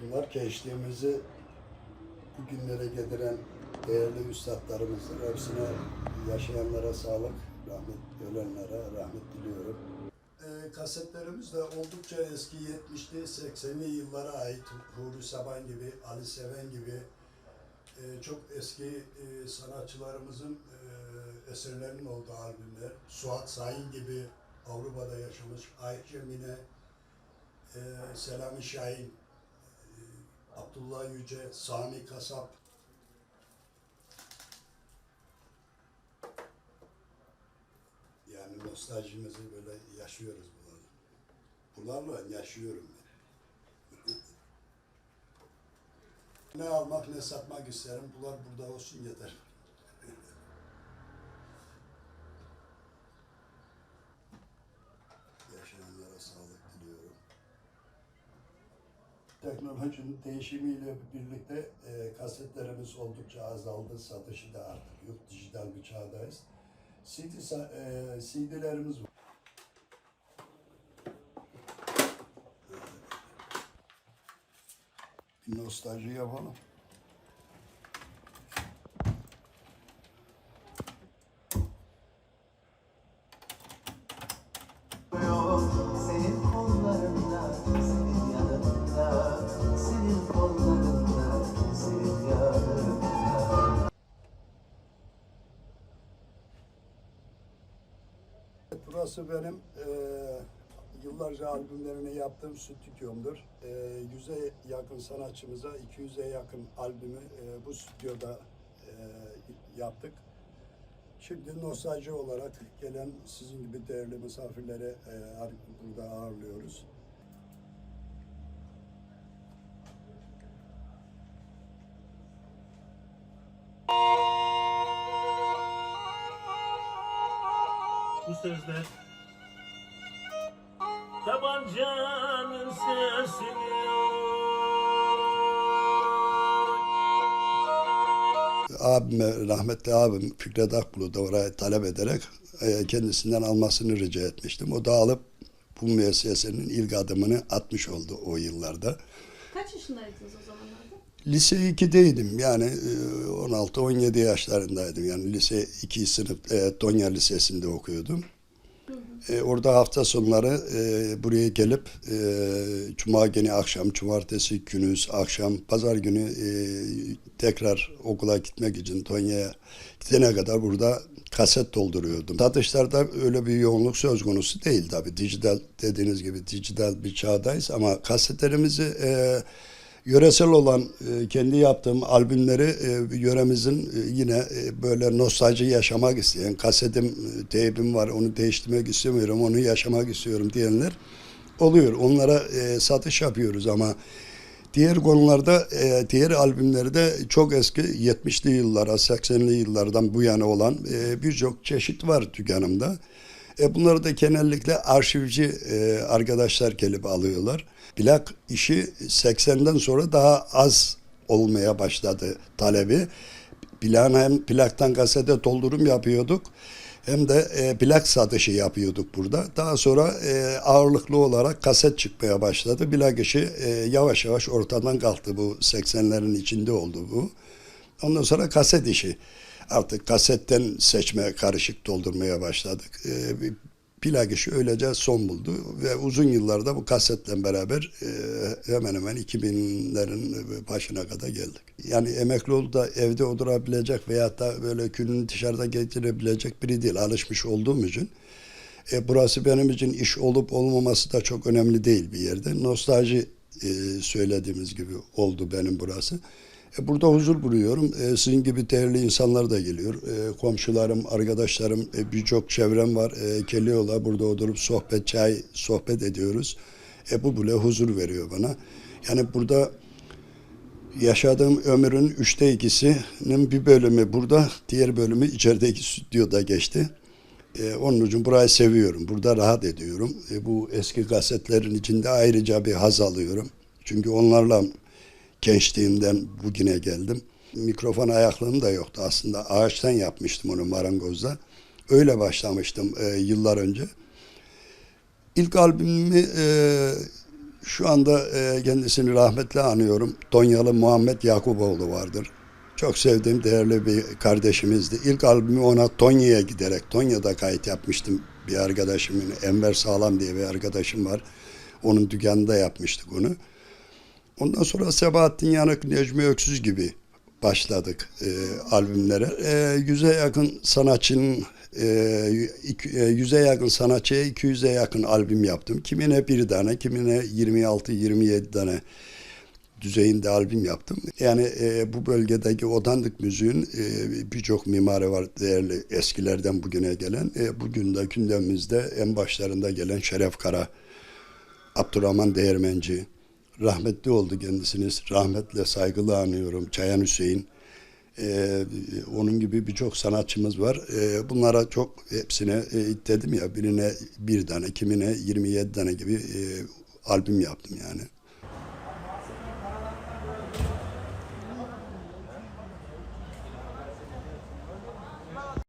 Bunlar gençliğimizi bugünlere getiren değerli üstadlarımızdır. Hepsine yaşayanlara sağlık, rahmet ölenlere rahmet diliyorum. Kasetlerimiz de oldukça eski 70'li 80'li yıllara ait. Huri Saban gibi, Ali Seven gibi e, çok eski e, sanatçılarımızın e, eserlerinin olduğu albümler. Suat Sahin gibi Avrupa'da yaşamış, Ayşe Mine, e, Selami Şahin, e, Abdullah Yüce, Sami Kasap, Yani nostaljimizi böyle yaşıyoruz bunlarla. Yaşıyorum ben. ne almak ne satmak isterim. Bunlar burada olsun yeter. Yaşayanlara sağlık diliyorum. Teknolojinin değişimiyle birlikte e, kasetlerimiz oldukça azaldı. Satışı da artık yok. Dijital bir çağdayız. CD, e, CD'lerimiz var. Bir nostalji yapalım. Senin kollarında, senin yanında, senin kollarında, senin yanında. Burası benim e, yıllarca albümlerini yaptığım stüdyomdur. E, 100'e yakın sanatçımıza 200'e yakın albümü e, bu stüdyoda e, yaptık. Şimdi nostalji olarak gelen sizin gibi değerli misafirleri e, burada ağırlıyoruz. Bu sözler Tabancanın sesini abime, rahmetli abim Fikret Akbulut da oraya talep ederek e, kendisinden almasını rica etmiştim. O da alıp bu müessesenin ilk adımını atmış oldu o yıllarda. Kaç yaşındaydınız o zamanlarda? Lise 2'deydim yani e, 16-17 yaşlarındaydım. Yani lise 2 sınıf e, Tonya Lisesi'nde okuyordum. E, orada hafta sonları e, buraya gelip e, cuma günü akşam, cumartesi günü akşam, pazar günü e, tekrar okula gitmek için Tonya'ya gidene kadar burada kaset dolduruyordum. Satışlarda öyle bir yoğunluk söz konusu değil tabii. Dijital dediğiniz gibi dijital bir çağdayız ama kasetlerimizi e, yöresel olan e, kendi yaptığım albümleri e, yöremizin e, yine e, böyle nostalji yaşamak isteyen kasetim, teybim var onu değiştirmek istemiyorum, onu yaşamak istiyorum diyenler oluyor. Onlara satış yapıyoruz ama diğer konularda e, diğer albümlerde çok eski 70'li yıllara, 80'li yıllardan bu yana olan birçok çeşit var dükkanımda. E bunları da genellikle arşivci e, arkadaşlar gelip alıyorlar. Plak işi 80'den sonra daha az olmaya başladı talebi. Plan hem plaktan kasete doldurum yapıyorduk hem de e, plak satışı yapıyorduk burada. Daha sonra e, ağırlıklı olarak kaset çıkmaya başladı. Plak işi e, yavaş yavaş ortadan kalktı bu 80'lerin içinde oldu bu. Ondan sonra kaset işi. Artık kasetten seçmeye, karışık doldurmaya başladık. E, plak işi öylece son buldu ve uzun yıllarda bu kasetle beraber e, hemen hemen 2000'lerin başına kadar geldik. Yani emekli olup da evde oturabilecek veyahut da böyle gününü dışarıda geçirebilecek biri değil. Alışmış olduğum için. E, burası benim için iş olup olmaması da çok önemli değil bir yerde. Nostalji e, söylediğimiz gibi oldu benim burası. E, burada huzur buluyorum. E, sizin gibi değerli insanlar da geliyor. E, komşularım, arkadaşlarım, birçok çevrem var. E, burada oturup sohbet, çay, sohbet ediyoruz. E, bu bile huzur veriyor bana. Yani burada yaşadığım ömrün üçte ikisinin bir bölümü burada, diğer bölümü içerideki stüdyoda geçti. E, onun için burayı seviyorum. Burada rahat ediyorum. E, bu eski kasetlerin içinde ayrıca bir haz alıyorum. Çünkü onlarla gençliğimden bugüne geldim. Mikrofon ayaklığım da yoktu aslında. Ağaçtan yapmıştım onu marangozda. Öyle başlamıştım e, yıllar önce. İlk albümümü e, şu anda e, kendisini rahmetle anıyorum. Tonyalı Muhammed Yakuboğlu vardır. Çok sevdiğim değerli bir kardeşimizdi. İlk albümü ona Tonya'ya giderek, Tonya'da kayıt yapmıştım bir arkadaşımın. Enver Sağlam diye bir arkadaşım var. Onun dükkanında yapmıştık onu. Ondan sonra Sebahattin Yanık, Necmi Öksüz gibi başladık e, albümlere. E, yüze yakın sanatçının e, e, yüze yakın sanatçıya 200'e yakın albüm yaptım. Kimine bir tane, kimine 26-27 tane düzeyinde albüm yaptım. Yani e, bu bölgedeki otantik müziğin e, birçok mimarı var değerli eskilerden bugüne gelen. E, bugün de gündemimizde en başlarında gelen Şeref Kara, Abdurrahman Değirmenci, rahmetli oldu kendisiniz. Rahmetle saygılı anıyorum. Çayan Hüseyin. Ee, onun gibi birçok sanatçımız var. Ee, bunlara çok hepsine e, dedim ya birine bir tane, kimine 27 tane gibi e, albüm yaptım yani.